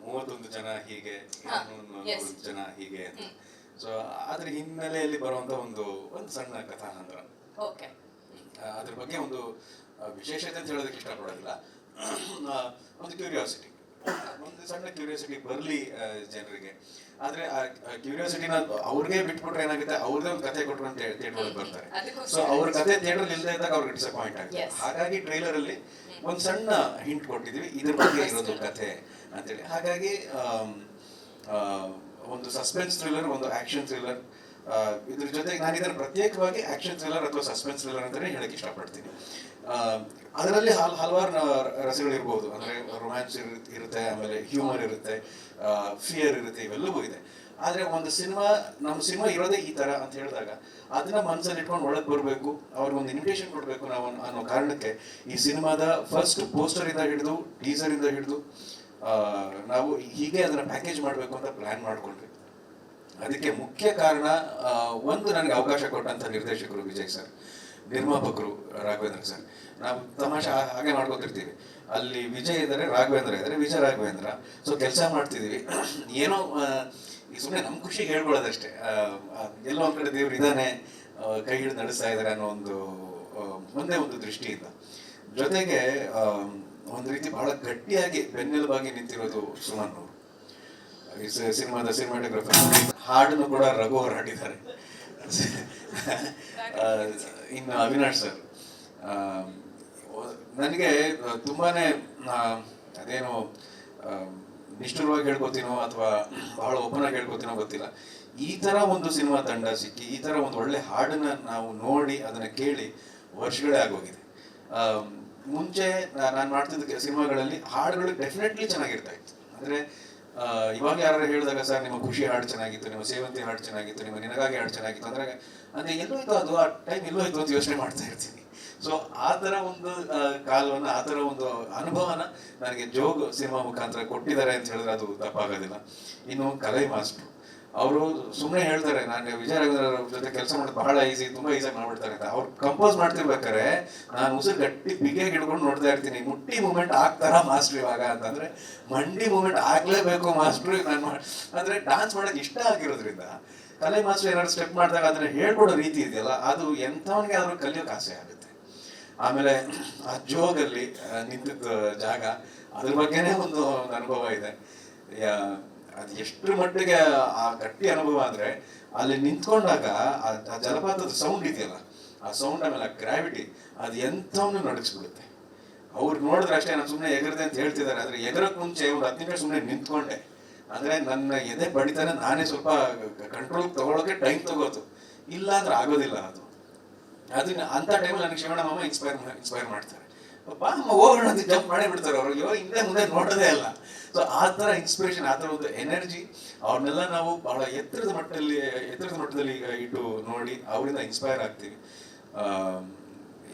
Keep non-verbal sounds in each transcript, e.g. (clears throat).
ಮೂವತ್ತೊಂದು ಜನ ಹೀಗೆ ಹಾ, ಇನ್ನೊಂದು yes. ನೂರು ಜನ ಹೀಗೆ ಅಂತ. ಸೊ ಅದ್ರ ಹಿನ್ನೆಲೆಯಲ್ಲಿ ಬರುವಂತ ಒಂದು ಒಂದು ಸಣ್ಣ ಆ, ಅದ್ರ ಬಗ್ಗೆ ಒಂದು ವಿಶೇಷತೆ ಅಂತ ಹೇಳೋದಕ್ಕೆ ಇಷ್ಟಪಡೋದಿಲ್ಲ. ಒಂದು ಕ್ಯೂರಿಯಾಸಿಟಿ ಒಂದು ಸಣ್ಣ ಕ್ಯೂರಿಯಾಸಿಟಿ ಬರಲಿ ಜನರಿಗೆ. ಆದ್ರೆ ಆ ಕ್ಯೂರಿಯಾಸಿಟಿನ ಅವ್ರಿಗೆ ಬಿಟ್ಬಿಟ್ರೆ ಏನಾಗುತ್ತೆ? ಅವ್ರದೇ ಒಂದು ಕತೆ ಕೊಟ್ಟರು ಅಂತ ಥಿಯೇಟರ್ ಬರ್ತಾರೆ. ಸೊ ಅವ್ರ ಕತೆ ಥಿಯೇಟರ್ ಇಲ್ಲದೆ ಇದ್ದಾಗ ಅವ್ರಿಗೆ ಡಿಸಪಾಯಿಂಟ್ ಆಗುತ್ತೆ ಹಾಗಾಗಿ ಟ್ರೈಲರ್ ಅಲ್ಲಿ ಒಂದು ಸಣ್ಣ ಹಿಂಟ್ ಕೊಟ್ಟಿದೀವಿ ಇದ್ರ ಬಗ್ಗೆ ಇರೋದು ಕತೆ ಅಂತೇಳಿ. ಹಾಗಾಗಿ ಒಂದು ಸಸ್ಪೆನ್ಸ್ ಥ್ರಿಲ್ಲರ್ ಒಂದು ಆಕ್ಷನ್ ಥ್ರಿಲ್ಲರ್ ಇದ್ರ ಜೊತೆಗೆ ನಾನು ಇದನ್ನು ಪ್ರತ್ಯೇಕವಾಗಿ ಆಕ್ಷನ್ ಥ್ರಿಲ್ಲರ್ ಅಥವಾ ಸಸ್ಪೆನ್ಸ್ ಥ್ರಿಲ್ಲರ್ ಅಂತಾನೆ ಹೇಳಕ್ಕೆ ಇಷ್ಟಪಡ್ತೀನಿ. ಅದರಲ್ಲಿ ಹಲ್, ಹಲವಾರು ರಸಗಳಿರ್ಬೋದು ಅಂದರೆ ರೊಮ್ಯಾನ್ಸ್ ಇರುತ್ತೆ, ಆಮೇಲೆ ಹ್ಯೂಮರ್ ಇರುತ್ತೆ ಫಿಯರ್ ಇರುತ್ತೆ, ಇವೆಲ್ಲವೂ ಇದೆ. ಆದರೆ ಒಂದು ಸಿನಿಮಾ ನಮ್ಮ ಸಿನಿಮಾ ಇರೋದೇ ಈ ಥರ ಅಂತ ಹೇಳಿದಾಗ ಅದನ್ನ ಮನಸ್ಸಲ್ಲಿ ಇಟ್ಕೊಂಡು ಒಳಗೆ ಬರಬೇಕು, ಅವ್ರಿಗೆ ಒಂದು ಇನ್ವಿಟೇಷನ್ ಕೊಡಬೇಕು ನಾವು ಅನ್ನೋ- ಕಾರಣಕ್ಕೆ ಈ ಸಿನಿಮಾದ ಫಸ್ಟ್ ಪೋಸ್ಟರ್ ಇಂದ ಹಿಡಿದು ಟೀಸರ್ ಇಂದ ಹಿಡಿದು ನಾವು ಹೀಗೆ ಅದನ್ನು ಪ್ಯಾಕೇಜ್ ಮಾಡಬೇಕು ಅಂತ ಪ್ಲ್ಯಾನ್ ಮಾಡ್ಕೊಂಡ್ವಿ. ಅದಕ್ಕೆ ಮುಖ್ಯ ಕಾರಣ ಒಂದು ನನಗೆ ಅವಕಾಶ ಕೊಟ್ಟಂತ ನಿರ್ದೇಶಕರು ವಿಜಯ್ ಸರ್, ನಿರ್ಮಾಪಕರು ರಾಘವೇಂದ್ರ ಸರ್. ನಾವು ತಮಾಷೆ ಹಾಗೆ ಮಾಡ್ಕೊತಿರ್ತೀವಿ. ಅಲ್ಲಿ ವಿಜಯ್ ಇದ್ದಾರೆ ರಾಘವೇಂದ್ರ ಇದ್ದಾರೆ ವಿಜಯ್ ರಾಘವೇಂದ್ರ. ಸೊ ಕೆಲಸ ಮಾಡ್ತಿದೀವಿ. (clears throat) ಏನೋ ಈ ಸುಮ್ಮನೆ ನಮ್ಮ ಖುಷಿಗೆ ಹೇಳ್ಕೊಳ್ಳೋದಷ್ಟೇ. ಎಲ್ಲೋ ಒಂದ್ ಕಡೆ ದೇವ್ರು ಇದಾನೆ ಕೈ ಹಿಡಿದು ನಡೆಸ್ತಾ ಇದ್ದಾರೆ ಅನ್ನೋ ಒಂದು ಒಂದೇ ಒಂದು ದೃಷ್ಟಿಯಿಂದ. ಜೊತೆಗೆ ಒಂದು ರೀತಿ ಬಹಳ ಗಟ್ಟಿಯಾಗಿ ಬೆನ್ನೆಲುಬಾಗಿ ನಿಂತಿರೋದು ಸುಮನ್ ಅವರು. ಸಿನಿಮಾದ ಸಿನಿಮಾಟೋಗ್ರಫರ್ ಹಾಡನ್ನು ಕೂಡ ರಘು ಅವರು ಹಾಡಿದ್ದಾರೆ ಇನ್ನು ಅವಿನಾಶ್ ಸರ್. ನನಗೆ ತುಂಬಾನೇ ಅದೇನು ನಿಷ್ಠುರವಾಗಿ ಹೇಳ್ಕೊತೀನೋ ಅಥವಾ ಬಹಳ ಓಪನ್ ಆಗಿ ಹೇಳ್ಕೊತೀನೋ ಗೊತ್ತಿಲ್ಲ. ಈ ತರ ಒಂದು ಸಿನಿಮಾ ತಂಡ ಸಿಕ್ಕಿ, ಈ ತರ ಒಂದು ಒಳ್ಳೆ ಹಾಡನ್ನ ನಾವು ನೋಡಿ ಅದನ್ನ ಕೇಳಿ ವರ್ಷಗಳೇ ಆಗೋಗಿದೆ. ಮುಂಚೆ ನಾನು ಮಾಡ್ತಿದ್ದ ಸಿನಿಮಾಗಳಲ್ಲಿ ಹಾಡುಗಳು ಡೆಫಿನೆಟ್ಲಿ ಚೆನ್ನಾಗಿರ್ತಾ ಇತ್ತು. ಅಂದ್ರೆ ಇವಾಗ ಯಾರು ಹೇಳಿದಾಗ, ಸರ್, ನಿಮ್ಮ ಖುಷಿ ಹಾಡು ಚೆನ್ನಾಗಿತ್ತು, ನಿಮ್ಮ ಸೇವಂತಿ ಹಾಡು ಚೆನ್ನಾಗಿತ್ತು, ನಿಮ್ಮ ನಿನಗಾಗಿ ಹಾಡು ಚೆನ್ನಾಗಿತ್ತು ಅಂದ್ರೆ ಅಂದ್ರೆ ಎಲ್ಲೋ ಇತ್ತು ಅದು, ಆ ಟೈಮ್ ಎಲ್ಲೋ ಇತ್ತು ಅಂತ ಯೋಚನೆ ಮಾಡ್ತಾ ಇರ್ತೀನಿ. ಸೊ ಆ ತರ ಒಂದು ಕಾಲವನ್ನ, ಆ ತರ ಒಂದು ಅನುಭವನ ನನಗೆ ಜೋಗ್ ಸಿನಿಮಾ ಮುಖಾಂತರ ಕೊಟ್ಟಿದ್ದಾರೆ ಅಂತ ಹೇಳಿದ್ರೆ ಅದು ತಪ್ಪಾಗೋದಿಲ್ಲ. ಇನ್ನು ಕಲೈ ಮಾಸ್ಟ್ರು. ಅವರು ಸುಮ್ಮನೆ ಹೇಳ್ತಾರೆ, ನಾನು ವಿಜಯ ಜೊತೆ ಕೆಲಸ ಮಾಡೋದು ಬಹಳ ಈಸಿ ತುಂಬಾ ಈಸಿಯಾಗಿ ಮಾಡ್ಬಿಡ್ತಾರೆ ಅಂತ. ಅವ್ರು ಕಂಪೋಸ್ ಮಾಡ್ತಿರ್ಬೇಕಾರೆ ನಾನು ಉಸಿರು ಗಟ್ಟಿ ಬಿಗೆ ಹಿಡ್ಕೊಂಡು ನೋಡ್ತಾ ಇರ್ತೀನಿ. ಮುಟ್ಟಿ ಮೂಮೆಂಟ್ ಆಗ್ತಾರ ಮಾಸ್ಟ್ರು ಇವಾಗ ಅಂತಂದ್ರೆ, ಮಂಡಿ ಮೂಮೆಂಟ್ ಆಗ್ಲೇಬೇಕು ಮಾಸ್ಟ್ರು ನಾನು ಮಾಡ್- ಅಂದ್ರೆ ಡಾನ್ಸ್ ಮಾಡಕ್ ಇಷ್ಟ ಆಗಿರೋದ್ರಿಂದ ಕಲೆ ಮಾಸ್ಟರ್ ಏನಾದ್ರು ಸ್ಟೆಪ್ ಮಾಡಿದಾಗ ಅದನ್ನ ಹೇಳ್ಕೊಡೋ ರೀತಿ ಇದೆಯಲ್ಲ, ಅದು ಎಂಥವನಿಗೆ ಆದ್ರೂ ಕಲಿಯೋಕೆ ಆಸೆ ಆಗುತ್ತೆ. ಆಮೇಲೆ ಆ ಜೋಗಲ್ಲಿ ನಿಂತಿದ್ದ ಜಾಗ, ಅದ್ರ ಬಗ್ಗೆನೇ ಒಂದು ಅನುಭವ ಇದೆ. ಅದು ಎಷ್ಟು ಮಟ್ಟಿಗೆ ಆ ಗಟ್ಟಿ ಅನುಭವ ಅಂದ್ರೆ ಅಲ್ಲಿ ನಿಂತ್ಕೊಂಡಾಗ ಆ ಜಲಪಾತದ ಸೌಂಡ್ ಇದೆಯಲ್ಲ, ಆ ಸೌಂಡ್ ಆಮೇಲೆ ಆ ಗ್ರಾವಿಟಿ ಅದು ಎಂಥವನ್ನು ನಡಗಿಸ್ಬಿಡುತ್ತೆ ಅವ್ರು ನೋಡಿದ್ರೆ ಅಷ್ಟೇ ನಾನು ಸುಮ್ಮನೆ ಎಗರದೆ ಅಂತ ಹೇಳ್ತಿದ್ದಾರೆ, ಆದ್ರೆ ಎಗರಕ್ ಮುಂಚೆ ಒಂದು ಹತ್ತು ನಿಮಿಷ ಸುಮ್ಮನೆ ನಿಂತ್ಕೊಂಡೆ. ಅಂದ್ರೆ ನನ್ನ ಎದೆ ಬಡಿತಾನೆ ನಾನೇ ಸ್ವಲ್ಪ ಕಂಟ್ರೋಲ್ ತಗೊಳಕ್ಕೆ ಟೈಮ್ ತಗೋತು. ಇಲ್ಲ ಅಂದ್ರೆ ಆಗೋದಿಲ್ಲ ಅದು. ಅದನ್ನ ಅಂತ ಟೈಮಲ್ಲಿ ನನಗೆ ಶಿವಣ್ಣ ಮಾಮ ಇನ್ಸ್ಪೈರ್ ಇನ್ಸ್ಪೈರ್ ಮಾಡ್ತಾರೆ. ಬಾ ಅಮ್ಮ ಹೋಗೋಣ ಅಂತ ಜಂಪ್ ಮಾಡೇ ಬಿಡ್ತಾರೆ ಅವ್ರಿಗೆ ಹಿಂದೆ ಮುಂದೆ ನೋಡೋದೇ ಅಲ್ಲ. ಸೊ ಆ ಥರ ಇನ್ಸ್ಪಿರೇಷನ್ ಆ ಥರ ಒಂದು ಎನರ್ಜಿ ಅವ್ರನ್ನೆಲ್ಲ ನಾವು ಬಹಳ ಎತ್ತರದ ಮಟ್ಟದಲ್ಲಿ ಎತ್ತರದ ಮಟ್ಟದಲ್ಲಿ ಇಟ್ಟು ನೋಡಿ ಅವರಿಂದ ಇನ್ಸ್ಪೈರ್ ಆಗ್ತೀವಿ.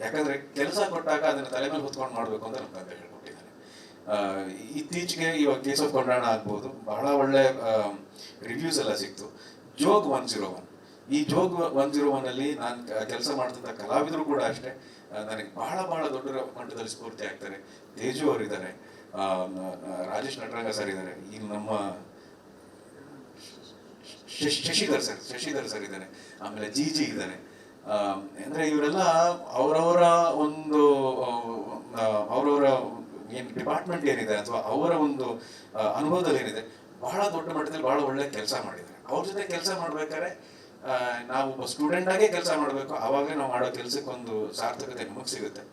ಯಾಕಂದ್ರೆ ಕೆಲಸ ಕೊಟ್ಟಾಗ ಅದನ್ನ ತಲೆ ಮೇಲೆ ಹೊತ್ಕೊಂಡು ಮಾಡ್ಬೇಕು ಅಂತ ನಮ್ಮ ತಂದೆ ಹೇಳ್ಕೊಟ್ಟಿದ್ದಾರೆ. ಇತ್ತೀಚೆಗೆ ಇವಾಗ ಕೇಸ್ ಆಫ್ ಕೊಂಡಾಣ ಆಗ್ಬೋದು, ಬಹಳ ಒಳ್ಳೆ ರಿವ್ಯೂಸ್ ಎಲ್ಲ ಸಿಕ್ತು. ಜೋಗ್ ಒನ್ ಜೀರೋ ಒನ್ ಈ ಜೋಗ್ ಒನ್ ಜೀರೋ ಒನ್ ಅಲ್ಲಿ ನಾನು ಕೆಲಸ ಮಾಡ್ತಿದ್ದ ಕಲಾವಿದರು ಕೂಡ ಅಷ್ಟೇ ನನಗೆ ಬಹಳ ಬಹಳ ದೊಡ್ಡ ಮಟ್ಟದಲ್ಲಿ ಸ್ಫೂರ್ತಿ ಆಗ್ತಾರೆ. ತೇಜು ಅವರಿದ್ದಾರೆ. ರಾಜೇಶ್ ನಟರಂಗ ಸರ್ ಇದ್ದಾರೆ. ಈಗ ನಮ್ಮ ಶಶಿಧರ್ ಸರ್ ಶಶಿಧರ್ ಸರ್ ಇದ್ದಾರೆ. ಆಮೇಲೆ ಜಿ ಜಿ ಇದ್ದಾರೆ. ಅಂದ್ರೆ ಇವರೆಲ್ಲ ಅವರವರ ಒಂದು ಅವರವರ ಏನು ಡಿಪಾರ್ಟ್ಮೆಂಟ್ ಏನಿದೆ ಅಥವಾ ಅವರ ಒಂದು ಅನುಭವದಲ್ಲಿ ಏನಿದೆ, ಬಹಳ ದೊಡ್ಡ ಮಟ್ಟದಲ್ಲಿ ಬಹಳ ಒಳ್ಳೆ ಕೆಲಸ ಮಾಡಿದ್ದಾರೆ. ಅವ್ರ ಜೊತೆ ಕೆಲಸ ಮಾಡ್ಬೇಕಾದ್ರೆ ನಾವು ಸ್ಟೂಡೆಂಟ್ ಆಗೇ ಕೆಲಸ ಮಾಡಬೇಕು. ಆವಾಗಲೇ ನಾವು ಮಾಡೋ ಕೆಲಸಕ್ಕೊಂದು ಸಾರ್ಥಕತೆ ನಮಗೆ ಸಿಗುತ್ತೆ.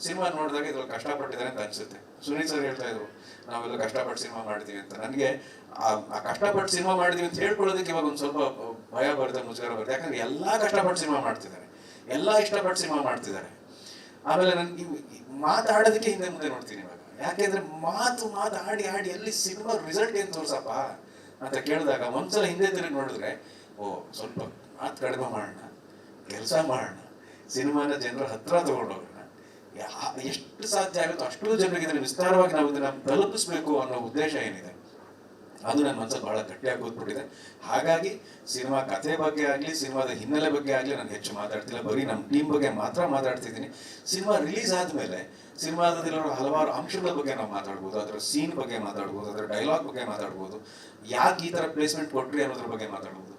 ಸಿನಿಮಾ ನೋಡಿದಾಗ ಇದ್ರಲ್ಲಿ ಕಷ್ಟಪಟ್ಟಿದ್ದಾರೆ ಅಂತ ಅನ್ಸುತ್ತೆ. ಸುನೀಲ್ ಸರ್ ಹೇಳ್ತಾ ಇದ್ರು, ನಾವೆಲ್ಲ ಕಷ್ಟಪಟ್ಟು ಸಿನಿಮಾ ಮಾಡ್ತೀವಿ ಅಂತ. ನನಗೆ ಆ ಕಷ್ಟಪಟ್ಟು ಸಿನಿಮಾ ಮಾಡಿದೀವಿ ಅಂತ ಹೇಳ್ಕೊಳ್ಳೋದಕ್ಕೆ ಇವಾಗ ಒಂದು ಸ್ವಲ್ಪ ಭಯ ಬರುತ್ತೆ, ಮುಜುಗರ ಬರುತ್ತೆ. ಯಾಕಂದ್ರೆ ಎಲ್ಲಾ ಕಷ್ಟಪಟ್ಟು ಸಿನಿಮಾ ಮಾಡ್ತಿದ್ದಾರೆ. ಎಲ್ಲಾ ಇಷ್ಟಪಟ್ಟು ಸಿನಿಮಾ ಮಾಡ್ತಿದ್ದಾರೆ. ಆಮೇಲೆ ನನ್ಗೆ ಮಾತಾಡೋದಕ್ಕೆ ಹಿಂದೆ ಮುಂದೆ ನೋಡ್ತೀನಿ ಇವಾಗ. ಯಾಕೆಂದ್ರೆ ಮಾತು ಮಾತು ಆಡಿ ಆಡಿ ಎಲ್ಲಿ ಸಿನಿಮಾ ರಿಸಲ್ಟ್ ಏನು ತೋರ್ಸಪ್ಪ ಅಂತ ಕೇಳಿದಾಗ ಒಂದ್ಸಲ ಹಿಂದೆ ತಿರುಗಿ ನೋಡಿದ್ರೆ, ಓ, ಸ್ವಲ್ಪ ಮಾತು ಕಡಿಮೆ ಮಾಡೋಣ, ಕೆಲಸ ಮಾಡೋಣ. ಸಿನಿಮಾನ ಜನರ ಹತ್ರ ತಗೊಂಡೋಗೋಣ. ಯಾ- ಎಷ್ಟು ಸಾಧ್ಯ ಆಗುತ್ತೋ ಅಷ್ಟು ಜನರಿಗೆ ಇದನ್ನು ವಿಸ್ತಾರವಾಗಿ ನಾವು ಇದನ್ನ ತಲುಪಿಸ್ಬೇಕು ಅನ್ನೋ ಉದ್ದೇಶ ಏನಿದೆ? ಅದು ನನ್ನ ಮನಸ್ಸಲ್ಲಿ ಬಹಳ ಗಟ್ಟಿಯಾಗಿ ಕೂತ್ಬಿಟ್ಟಿದೆ. ಹಾಗಾಗಿ ಸಿನಿಮಾ ಕಥೆ ಬಗ್ಗೆ ಆಗಲಿ, ಸಿನಿಮಾದ ಹಿನ್ನೆಲೆ ಬಗ್ಗೆ ಆಗಲಿ ನಾನು ಹೆಚ್ಚು ಮಾತಾಡ್ತಿಲ್ಲ. ಬರೀ ನಮ್ಮ ಟೀಮ್ ಬಗ್ಗೆ ಮಾತ್ರ ಮಾತಾಡ್ತಿದ್ದೀನಿ. ಸಿನಿಮಾ ರಿಲೀಸ್ ಆದಮೇಲೆ ಸಿನಿಮಾದಲ್ಲಿರೋ ಹಲವಾರು ಅಂಶಗಳ ಬಗ್ಗೆ ನಾವು ಮಾತಾಡ್ಬೋದು. ಅದರ ಸೀನ್ ಬಗ್ಗೆ ಮಾತಾಡ್ಬೋದು, ಅದರ ಡೈಲಾಗ್ ಬಗ್ಗೆ ಮಾತಾಡ್ಬೋದು. ಯಾಕೆ ಈ ಥರ ಪ್ಲೇಸ್ಮೆಂಟ್ ಕೊಟ್ರಿ ಅನ್ನೋದ್ರ ಬಗ್ಗೆ ಮಾತಾಡ್ಬೋದು.